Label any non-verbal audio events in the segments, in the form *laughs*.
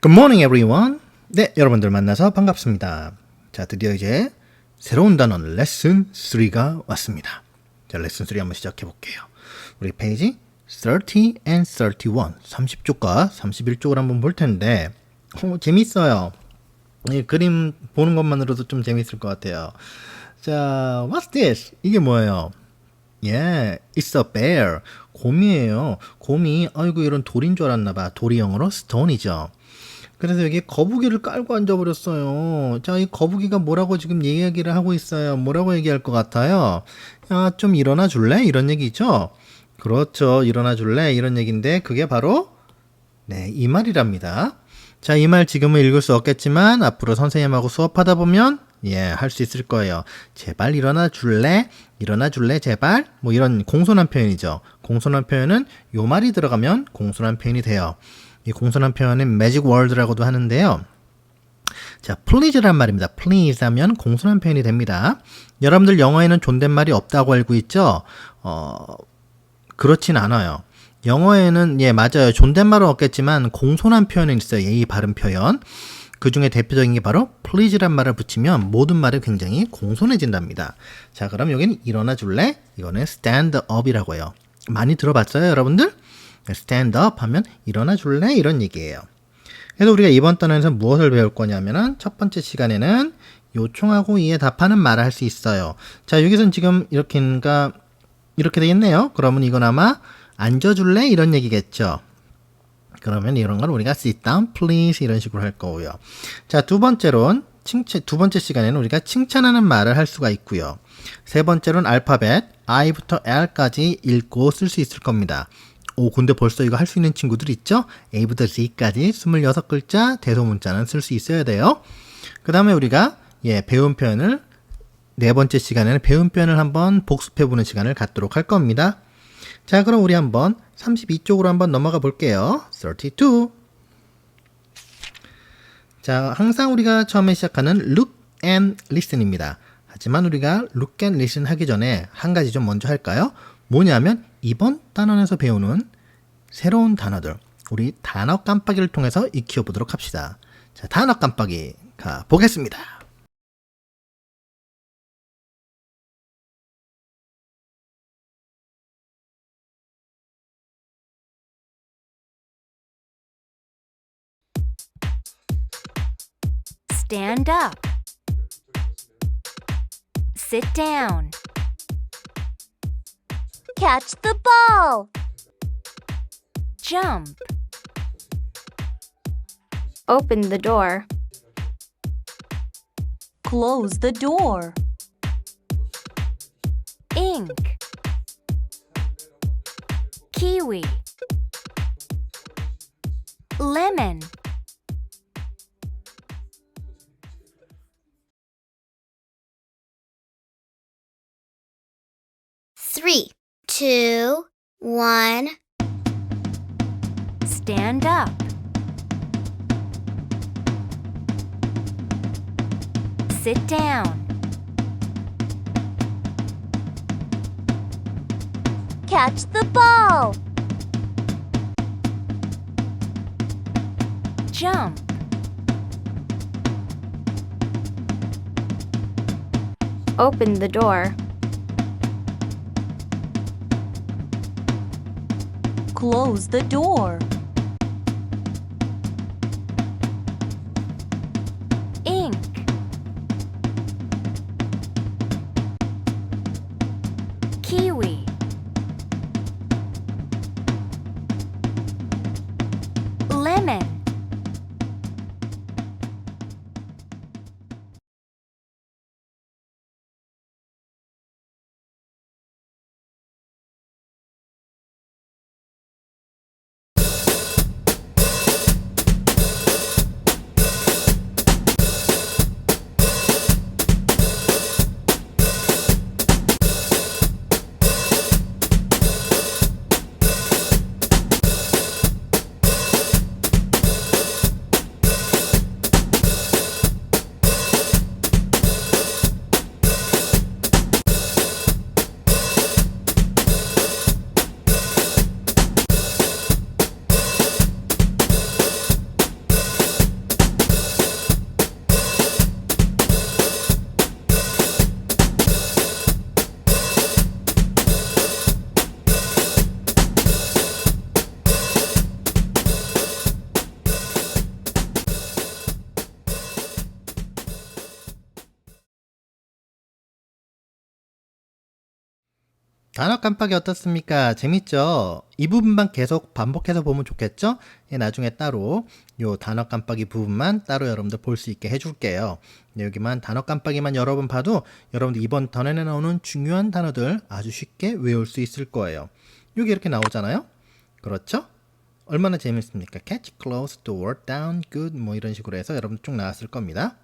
Good morning, everyone. 네, 여러분들 만나서 반갑습니다. 자, 드디어 이제 새로운 단어 레슨 3가 왔습니다. 자, 레슨 3 한번 시작해 볼게요. 우리 페이지 30 and 31, 30쪽과 31쪽을 한번 볼 텐데, 어, 재밌어요. 이 그림 보는 것만으로도 좀 재밌을 것 같아요. 자, what's this? 이게 뭐예요? 예, it's a bear. 곰이에요. 곰이, 아이고, 이런 돌인 줄 알았나 봐. 돌이 영어로 stone이죠. 그래서 여기 거북이를 깔고 앉아버렸어요. 자, 이 거북이가 뭐라고 지금 이야기를 하고 있어요. 뭐라고 얘기할 것 같아요? 야, 좀 일어나 줄래? 이런 얘기죠? 그렇죠. 일어나 줄래? 이런 얘기인데, 그게 바로, 네, 이 말이랍니다. 자, 이 말 지금은 읽을 수 없겠지만, 앞으로 선생님하고 수업하다 보면, 예, 할 수 있을 거예요. 제발 일어나 줄래? 일어나 줄래? 제발? 뭐 이런 공손한 표현이죠. 공손한 표현은 요 말이 들어가면 공손한 표현이 돼요. 이 공손한 표현은 매직 월드라고도 하는데요. 자, please란 말입니다. please 하면 공손한 표현이 됩니다. 여러분들 영어에는 존댓말이 없다고 알고 있죠? 어, 그렇진 않아요. 영어에는 예 맞아요 존댓말은 없겠지만 공손한 표현은 있어요 예의 바른 표현 그 중에 대표적인 게 바로 please란 말을 붙이면 모든 말이 굉장히 공손해진답니다 자 그럼 여기는 일어나 줄래 이거는 stand up이라고 해요 많이 들어봤어요 여러분들 stand up 하면 일어나 줄래 이런 얘기예요 그래서 우리가 이번 단원에서 무엇을 배울 거냐면은 첫 번째 시간에는 요청하고 이에 답하는 말을 할 수 있어요 자 여기서는 지금 이렇게 돼 있네요 그러면 이건 아마 앉아 줄래? 이런 얘기겠죠. 그러면 이런 걸 우리가 sit down, please 이런 식으로 할 거고요. 자, 두 번째로는 칭찬, 두 번째 시간에는 우리가 칭찬하는 말을 할 수가 있고요. 세 번째로는 알파벳 I부터 L까지 읽고 쓸 수 있을 겁니다. 오, 근데 벌써 이거 할 수 있는 친구들 있죠? A부터 Z까지 26글자 대소문자는 쓸 수 있어야 돼요. 그 다음에 우리가 예, 배운 표현을 네 번째 시간에는 배운 표현을 한번 복습해 보는 시간을 갖도록 할 겁니다. 자, 그럼 우리 한번 32쪽으로 한번 넘어가 볼게요. 32. 자, 항상 우리가 처음에 시작하는 look and listen입니다. 하지만 우리가 look and listen 하기 전에 한 가지 좀 먼저 할까요? 뭐냐면 이번 단원에서 배우는 새로운 단어들, 우리 단어 깜빡이를 통해서 익혀 보도록 합시다. 자, 단어 깜빡이 가 보겠습니다. Stand. Sit down. Catch the ball. Jump. Open the door. Close the door. Ink. Kiwi. Lemon. Two, one. Stand up. Sit down. Catch the ball. Jump. Open the door. Close the door. 단어 깜빡이 어떻습니까? 재밌죠? 이 부분만 계속 반복해서 보면 좋겠죠? 예, 나중에 따로 요 단어 깜빡이 부분만 따로 여러분들 볼 수 있게 해줄게요. 네, 여기만 단어 깜빡이만 여러 번 봐도 여러분들 이번 턴에 나오는 중요한 단어들 아주 쉽게 외울 수 있을 거예요. 여기 이렇게 나오잖아요? 그렇죠? 얼마나 재밌습니까? catch, close, door, down, good 뭐 이런 식으로 해서 여러분 쭉 나왔을 겁니다.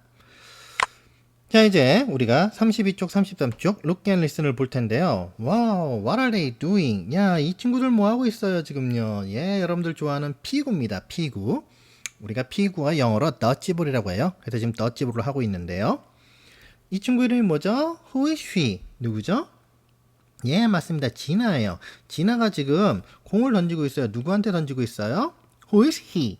자 이제 우리가 32쪽 33쪽 look and listen을 볼 텐데요. 와우 what are they doing? 야 이 친구들 뭐 하고 있어요 지금요? 예 여러분들 좋아하는 피구입니다 피구. 우리가 피구와 영어로 더치볼이라고 해요. 그래서 지금 더치볼을 하고 있는데요. 이 친구 이름이 뭐죠? Who is she? 누구죠? 예 맞습니다. 진아예요. 진아가 지금 공을 던지고 있어요. 누구한테 던지고 있어요? Who is he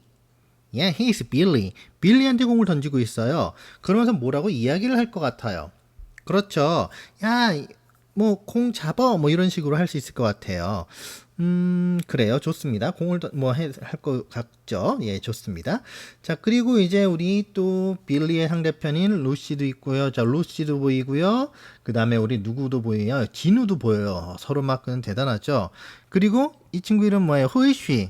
Yeah, he is Billy. 빌리한테 공을 던지고 있어요. 그러면서 뭐라고 이야기를 할 것 같아요. 그렇죠. 야, 뭐, 공 잡어. 뭐 이런 식으로 할 수 있을 것 같아요. 음, 그래요. 좋습니다. 공을 뭐 할 것 같죠. 예, 좋습니다. 자, 그리고 이제 우리 또 빌리의 상대편인 루시도 있고요. 자, 루시도 보이고요. 그 다음에 우리 누구도 보여요. 진우도 보여요. 서로 막은 대단하죠. 그리고 이 친구 이름 뭐예요? 호이쉬.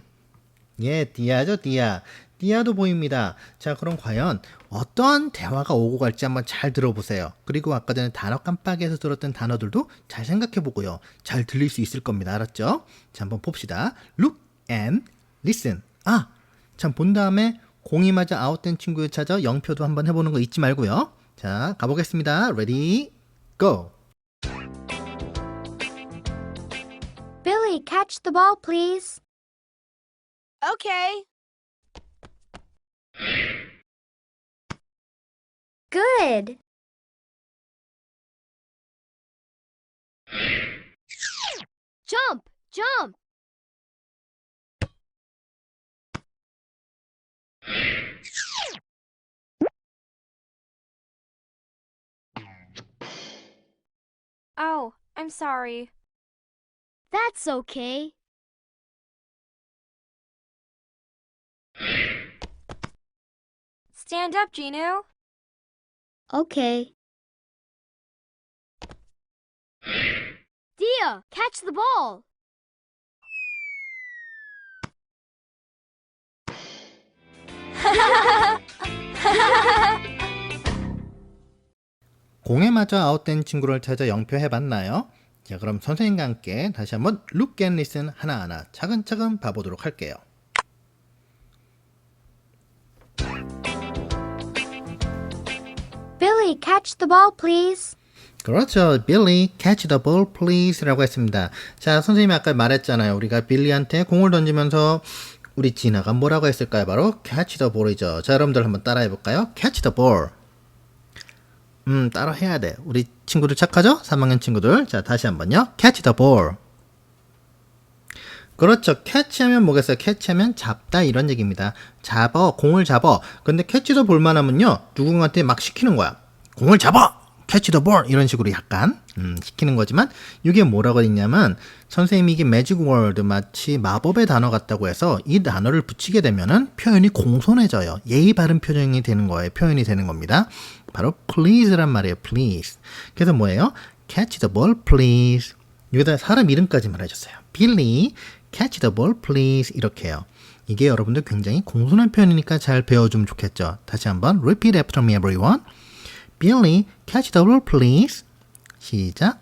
예, 디아죠, 디아. 디아도 보입니다. 자, 그럼 과연 어떤 대화가 오고 갈지 한번 잘 들어보세요. 그리고 아까 전에 단어 깜빡이에서 들었던 단어들도 잘 생각해 보고요. 잘 들릴 수 있을 겁니다. 알았죠? 자, 한번 봅시다. Look and listen. 아, 참 본 다음에 공이 맞아 아웃된 친구를 찾아 영표도 한번 해보는 거 잊지 말고요. 자, 가보겠습니다. Ready, go. Billy, catch the ball, please. Okay. Good. Jump, jump. Oh, I'm sorry. That's okay. Stand up, Gino. Okay. Dia, catch the ball. *laughs* 공에 맞아 아웃된 친구를 찾아 영표 해봤나요? 자, 그럼 선생님과 함께 다시 한번 look and listen 하나하나 차근차근 봐보도록 할게요. Billy, catch the ball, please. 그렇죠. Billy, catch the ball, please. 라고 했습니다. 자, 선생님이 아까 말했잖아요. 우리가 빌리한테 공을 던지면서 우리 진아가 뭐라고 했을까요? 바로 catch the ball이죠. 자, 여러분들 한번 따라해 볼까요? catch the ball. 음, 따라 해야 돼. 우리 친구들 착하죠? 3학년 친구들. 자, 다시 한번요. catch the ball. 그렇죠. 캐치하면 뭐겠어요? 캐치하면 잡다 이런 얘기입니다. 잡어, 공을 잡어. 근데 캐치도 볼만하면요. 누군가한테 막 시키는 거야. 공을 잡아! 캐치 더 볼! 이런 식으로 약간 음, 시키는 거지만 이게 뭐라고 했냐면 선생님이 이게 매직 월드 마치 마법의 단어 같다고 해서 이 단어를 붙이게 되면은 표현이 공손해져요. 예의 바른 표정이 되는 거예요. 표현이 되는 겁니다. 바로 please란 말이에요. please. 그래서 뭐예요? catch the please. 여기다 사람 이름까지 말해줬어요. Billy, catch the please 이렇게요. 이게 여러분들 굉장히 공손한 표현이니까 잘 배워주면 좋겠죠. 다시 한번 repeat after me everyone. Billy, catch the ball please. 시작.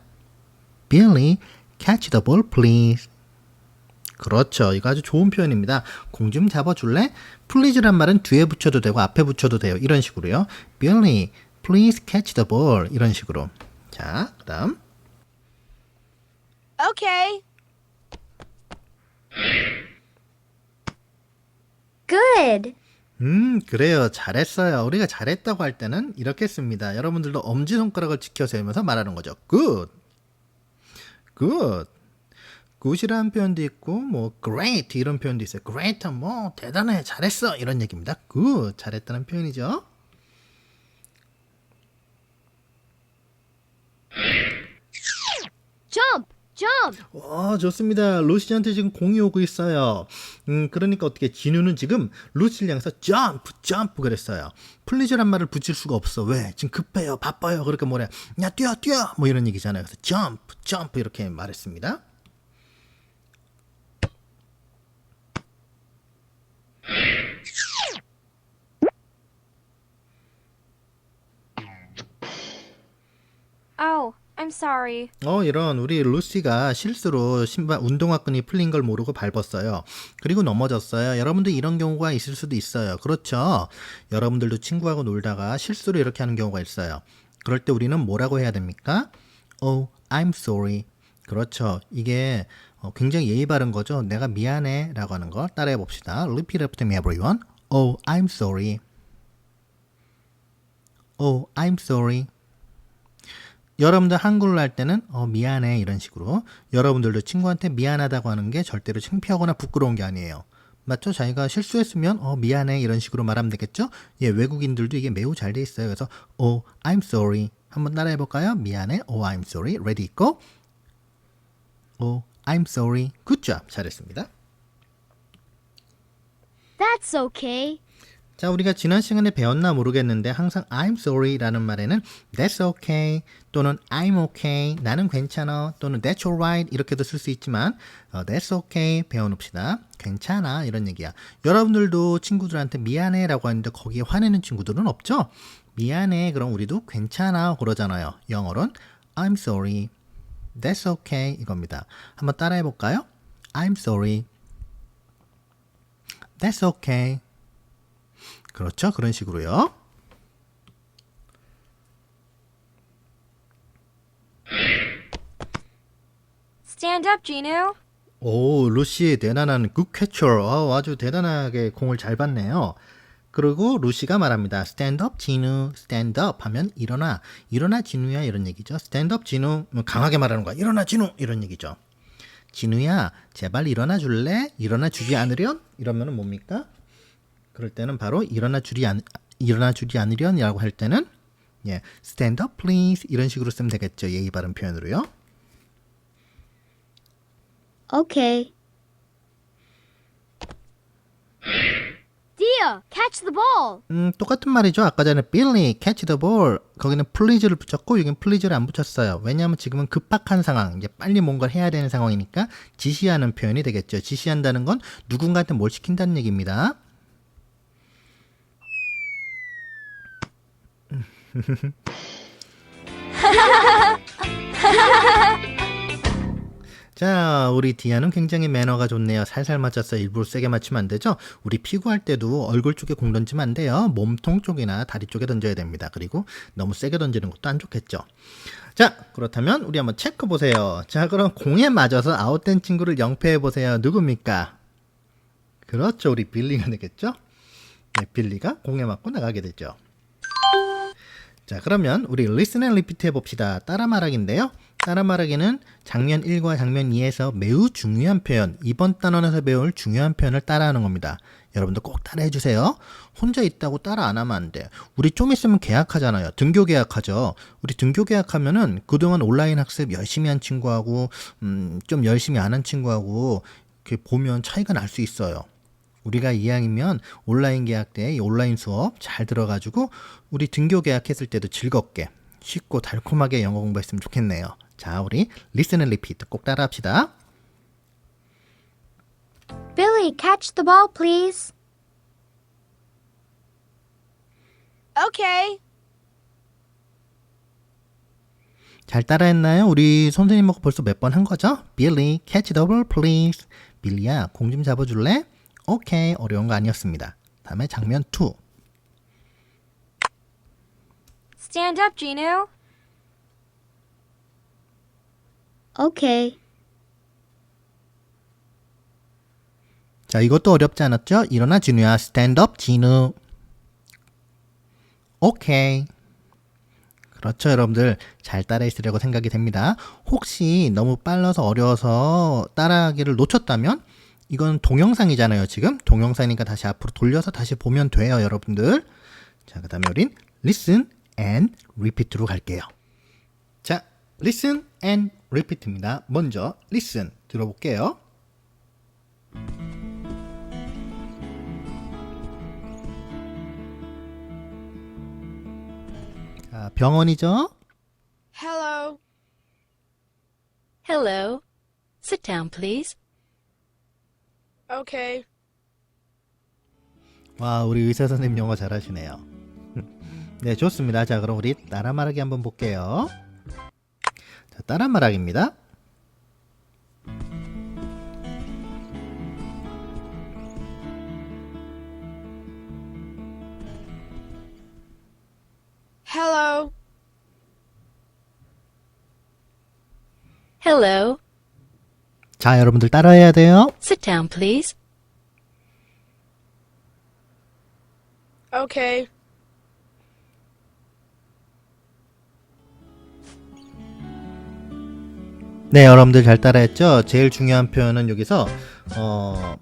Billy, catch the ball please. 그렇죠. 이거 아주 좋은 표현입니다. 공 좀 잡아줄래? please란 말은 뒤에 붙여도 되고 앞에 붙여도 돼요. 이런 식으로요. Billy, please catch the ball. 이런 식으로. 자, 그 다음. Okay. Good. 음, 그래요. 잘했어요. 우리가 잘했다고 할 때는 이렇게 씁니다. 여러분들도 엄지손가락을 지켜 세우면서 말하는 거죠. good. good. good이라는 표현도 있고, 뭐, great 이런 표현도 있어요. great, 뭐, 대단해, 잘했어. 이런 얘기입니다. good. 잘했다는 표현이죠. Jump, jump. 와, 좋습니다. 루시한테 지금 공이 오고 있어요. 음, 그러니까 어떻게 진우는 지금 루시를 향해서 점프, 점프 그랬어요. 플리즈란 말을 붙일 수가 없어. 왜? 지금 급해요, 바빠요. 그러니까 뭐래? 야, 뛰어, 뛰어! 뭐 이런 얘기잖아요. 그래서 점프, 점프 이렇게 말했습니다. Oh, I'm sorry. 어, 이런 우리 루시가 실수로 신발 운동화끈이 풀린 걸 모르고 밟았어요. 그리고 넘어졌어요. 여러분들 이런 경우가 있을 수도 있어요. 그렇죠? 여러분들도 친구하고 놀다가 실수로 이렇게 하는 경우가 있어요. 그럴 때 우리는 뭐라고 해야 됩니까? Oh, I'm sorry. 그렇죠. 이게 어, 굉장히 예의 바른 거죠. 내가 미안해 라고 하는 거 따라해 봅시다. Repeat after me everyone. Oh, I'm sorry. Oh, I'm sorry. 여러분들 한글로 할 때는 어, 미안해 이런 식으로 여러분들도 친구한테 미안하다고 하는 게 절대로 창피하거나 부끄러운 게 아니에요. 맞죠? 자기가 실수했으면 어, 미안해 이런 식으로 말하면 되겠죠? 예, 외국인들도 이게 매우 잘 돼 있어요. 그래서 oh, I'm sorry 한번 따라해 볼까요? 미안해. Oh, I'm sorry. ready go. Oh, I'm sorry. good job. 잘했습니다. That's okay. 자, 우리가 지난 시간에 배웠나 모르겠는데 항상 I'm sorry라는 말에는 That's okay 또는 I'm okay 나는 괜찮아 또는 That's alright 이렇게도 쓸 수 있지만 어, That's okay 배워놓읍시다. 괜찮아 이런 얘기야. 여러분들도 친구들한테 미안해라고 하는데 거기에 화내는 친구들은 없죠? 미안해 그럼 우리도 괜찮아 그러잖아요. 영어로는 I'm sorry, That's okay 이겁니다. 한번 따라해 볼까요? I'm sorry, That's okay. 그렇죠. 그런 식으로요. Stand up, Ginu. 오, 루시 대단한 굿 캐쳐. 어, 아주 대단하게 공을 잘 봤네요. 그리고 루시가 말합니다. Stand up, 진우. Stand up 하면 일어나. 일어나, 진우야. 이런 얘기죠. Stand up, 진우. 뭐 강하게 말하는 거야. 일어나, 진우. 이런 얘기죠. 진우야, 제발 일어나 줄래? 일어나 주지 않으련? 이러면 은 뭡니까? 그럴 때는 바로 일어나 주리 않, 일어나 주지 않으련이라고 할 때는 예, stand up please 이런 식으로 쓰면 되겠죠. 예의 바른 표현으로요. Okay. Dia, catch the ball. 음, 똑같은 말이죠. 아까 전에 Billy, catch the ball. 거기는 please를 붙였고, 여기는 please를 안 붙였어요. 왜냐하면 지금은 급박한 상황, 이제 빨리 뭔가를 해야 되는 상황이니까 지시하는 표현이 되겠죠. 지시한다는 건 누군가한테 뭘 시킨다는 얘기입니다. *laughs* 자, 우리 디아는 굉장히 매너가 좋네요. 살살 맞췄어요. 일부러 세게 맞추면 안 되죠? 우리 피구할 때도 얼굴 쪽에 공 던지면 안 돼요. 몸통 쪽이나 다리 쪽에 던져야 됩니다. 그리고 너무 세게 던지는 것도 안 좋겠죠. 자, 그렇다면 우리 한번 체크 보세요. 자, 그럼 공에 맞아서 아웃된 친구를 영패해 보세요. 누굽니까? 그렇죠. 우리 빌리가 되겠죠? 네, 빌리가 공에 맞고 나가게 되죠. 자, 그러면 우리 listen and repeat 해봅시다. 따라 말하기인데요. 따라 말하기는 장면 1과 장면 2에서 매우 중요한 표현, 이번 단원에서 배울 중요한 표현을 따라하는 겁니다. 여러분들 꼭 따라해 주세요. 혼자 있다고 따라 안 하면 안 돼. 우리 좀 있으면 계약하잖아요. 등교 계약하죠. 우리 등교 계약하면은 그동안 온라인 학습 열심히 한 친구하고 음, 좀 열심히 안 한 친구하고 이렇게 보면 차이가 날 수 있어요. 우리가 이왕이면 온라인 계약 때이 온라인 수업 잘 들어가지고 우리 등교 계약했을 때도 즐겁게 쉽고 달콤하게 영어 공부했으면 좋겠네요. 자, 우리 listen and repeat 꼭 따라합시다. Billy, catch the ball, please. Okay. 잘 따라했나요? 우리 선생님하고 벌써 몇 번 한 거죠? Billy, catch the ball, please. 빌리야, 공 좀 잡아줄래? 오케이, 어려운 거 아니었습니다. 다음에 장면 2. Stand up, Ginu. Okay. 자, 이것도 어렵지 않았죠? 일어나, 진우야. Stand up, 진우. 오케이. 그렇죠, 여러분들. 잘 따라했으려고 생각이 됩니다. 혹시 너무 빨라서 어려워서 따라하기를 놓쳤다면, 이건 동영상이잖아요 지금. 동영상이니까 다시 앞으로 돌려서 다시 보면 돼요 여러분들. 자 그 다음에 우린 listen and repeat로 갈게요. 자 listen and repeat입니다. 먼저 listen 들어볼게요. 병원이죠? Hello. Hello. Sit down please. Okay. 와, 우리 의사 선생님 영어 잘하시네요. 네, 좋습니다. 자, 그럼 우리 따라 말하기 한번 볼게요. 자, 따라 말하기입니다. Hello. Hello. 자, 여러분들 따라해야 돼요. Sit down, please. Okay. 네, 여러분들 잘 따라했죠? 제일 중요한 표현은 여기서 어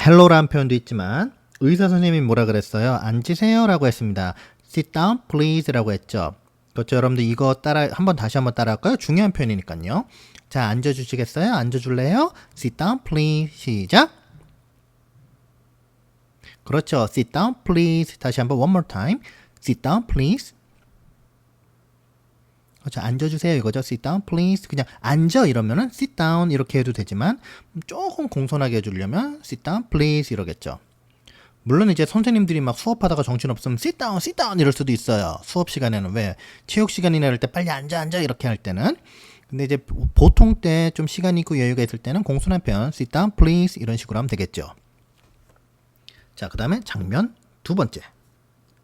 헬로라는 표현도 있지만 의사 선생님이 뭐라 그랬어요? 앉으세요라고 했습니다. Sit down, please라고 했죠. 그렇죠, 여러분들 이거 따라 한번 다시 한번 따라할까요? 중요한 표현이니까요. 자, 앉아 주시겠어요? 앉아 줄래요? Sit down, please. 시작. 그렇죠. Sit down, please. 다시 한번 one more time. Sit down, please. 그렇죠. 앉아주세요 이거죠. Sit down, please. 그냥 앉아 이러면은 sit down 이렇게 해도 되지만 조금 공손하게 해주려면 sit down, please 이러겠죠. 물론 이제 선생님들이 막 수업하다가 정신 없으면 sit down, sit down 이럴 수도 있어요. 수업 시간에는 왜 체육 시간이나 이럴 때 빨리 앉아 앉아 이렇게 할 때는 근데 이제 보통 때 좀 시간이 있고 여유가 있을 때는 공손한 표현 sit down, please 이런 식으로 하면 되겠죠. 자, 그 다음에 장면 두 번째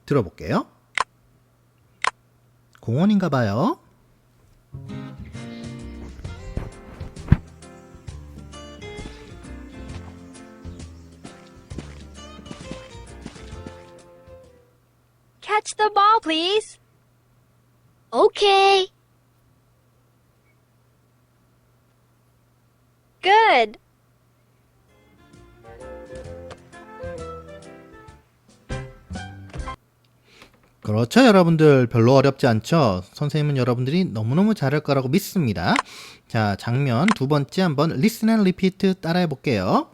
들어볼게요. 공원인가 봐요. Catch the ball, please. Okay. Good. 그렇죠, 여러분들. 별로 어렵지 않죠? 선생님은 여러분들이 너무너무 잘할 거라고 믿습니다. 자, 장면 두 번째 한번 listen and repeat 따라해 볼게요.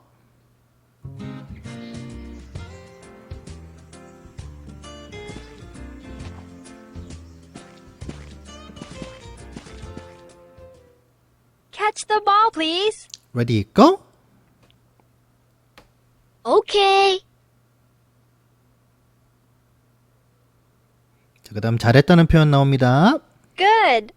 Catch the ball, please. Ready, go! Okay. 자, 그 다음 잘했다는 표현 나옵니다. Good.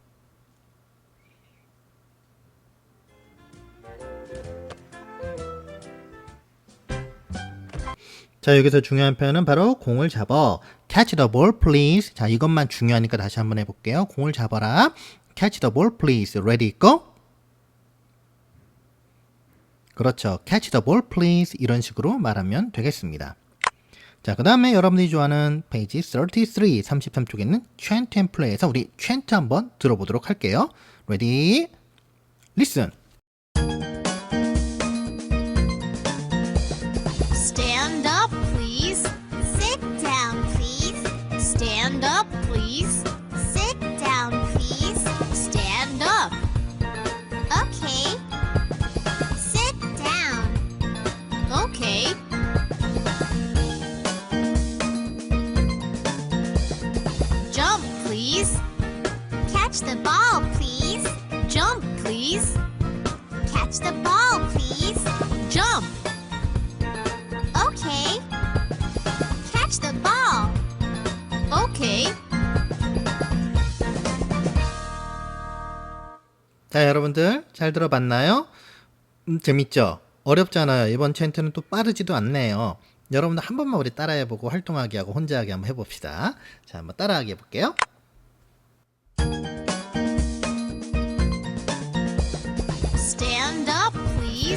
자, 여기서 중요한 표현은 바로 공을 잡어. Catch the ball, please. 자, 이것만 중요하니까 다시 한번 해볼게요. 공을 잡아라. Catch the ball, please. Ready, go! 그렇죠. Catch the ball, please. 이런 식으로 말하면 되겠습니다. 자, 그 다음에 여러분들이 좋아하는 페이지 33, 33쪽에 있는 챈 템플레에서 우리 챈트 한번 들어보도록 할게요. Ready, listen. Catch the ball, please. Jump, please. Catch the ball, please. Jump. Okay. Catch the ball. Okay. 자, 여러분들 잘 들어봤나요? 음, 재밌죠? 어렵잖아요. 이번 챈트는 또 빠르지도 않네요. 여러분들 한 번만 우리 따라해보고 활동하기 하고 혼자 하기 한번 해봅시다. 자, 한번 따라하기 해볼게요.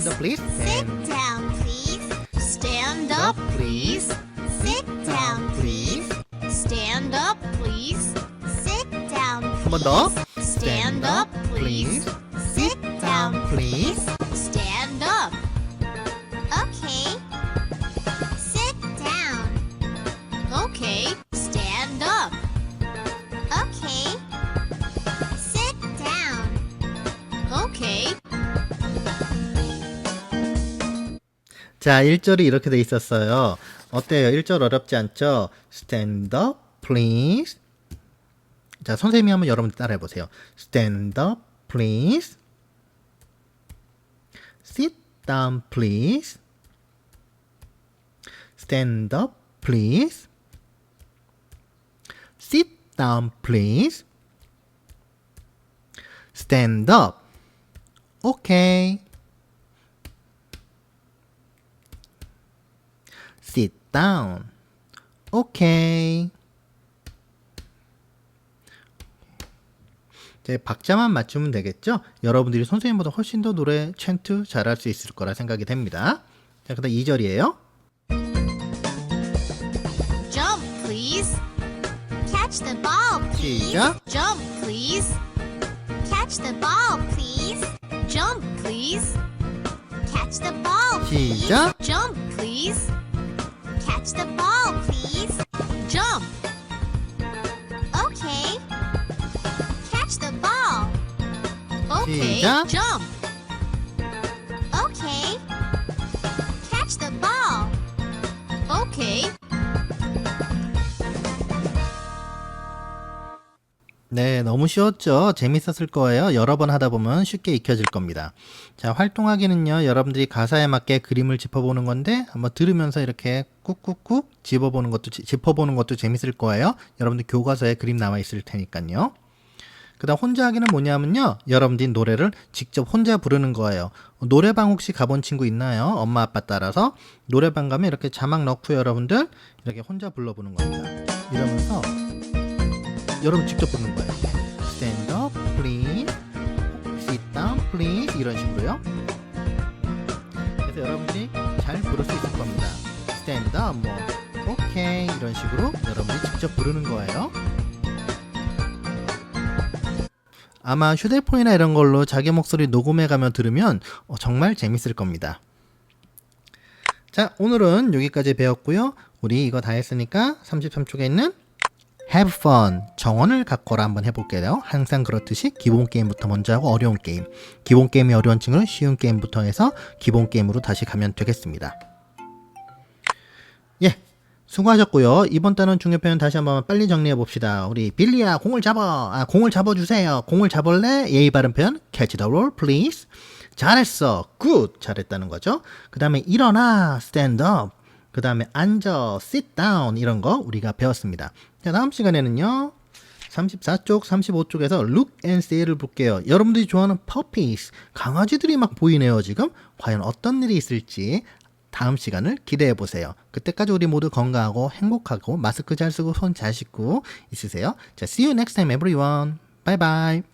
to the please. Sit down, please. Stand up, please. Sit down, please. Stand up, please. Sit down, please. Come on up. Stand up, please. Sit down, please. 자, 1절이 이렇게 돼 있었어요. 어때요? 1절 어렵지 않죠? Stand up, please. 자, 선생님이 한번 여러분들 따라해 보세요. Stand up, please. Sit down, please. Stand up, please. Sit down, please. Stand up. Okay. Down. Okay. 이제 박자만 맞추면 되겠죠? 여러분들이 선생님보다 훨씬 더 노래 챈트 잘할 수 있을 거라 생각이 됩니다. 자, 그다음 2절이에요. Jump, please. Catch the ball, please. 시작. Jump, please. Catch the ball, please. Jump, please. Catch the ball, please. 시작. Jump, please. Catch the ball, please. Jump. Okay. Catch the ball. Okay. 시작. Jump. Okay. Catch the ball. Okay. 네, 너무 쉬웠죠? 재밌었을 거예요. 여러 번 하다 보면 쉽게 익혀질 겁니다. 자, 활동하기는요, 여러분들이 가사에 맞게 그림을 짚어보는 건데, 한번 들으면서 이렇게 꾹꾹꾹 집어보는 것도, 지- 짚어보는 것도 재밌을 거예요. 여러분들 교과서에 그림 나와 있을 테니까요. 그 다음 혼자 하기는 뭐냐면요. 여러분들이 노래를 직접 혼자 부르는 거예요. 노래방 혹시 가본 친구 있나요? 엄마 아빠 따라서 노래방 가면 이렇게 자막 넣고 여러분들 이렇게 혼자 불러보는 겁니다. 이러면서 여러분 직접 부르는 거예요. Stand up, please. Sit down, please. 이런 식으로요. 그래서 여러분들이 잘 부를 수 있을 겁니다. Stand up, 뭐, 오케이 이런 식으로 여러분들이 직접 부르는 거예요. 아마 휴대폰이나 이런 걸로 자기 목소리 녹음해 가며 들으면 어, 정말 재밌을 겁니다. 자, 오늘은 여기까지 배웠고요. 우리 이거 다 했으니까 33쪽에 있는 have fun 정원을 갖고라 한번 해볼게요. 항상 그렇듯이 기본 게임부터 먼저 하고 어려운 게임, 기본 게임이 어려운 친구는 쉬운 게임부터 해서 기본 게임으로 다시 가면 되겠습니다. 예, 수고하셨고요. 이번 단원 중요 표현 다시 한번 빨리 정리해 봅시다. 우리 빌리야 공을 잡아, 아, 공을 잡아주세요. 공을 잡을래? 예의 바른 표현 catch the ball please. 잘했어, good 잘했다는 거죠. 그 다음에 일어나 stand up. 그 다음에 앉아 sit down 이런 거 우리가 배웠습니다. 자 다음 시간에는요. 34쪽, 35쪽에서 look and see를 볼게요. 여러분들이 좋아하는 puppies, 강아지들이 막 보이네요, 지금. 과연 어떤 일이 있을지 다음 시간을 기대해 보세요. 그때까지 우리 모두 건강하고 행복하고 마스크 잘 쓰고 손 잘 씻고 있으세요. 자, see you next time everyone. Bye bye.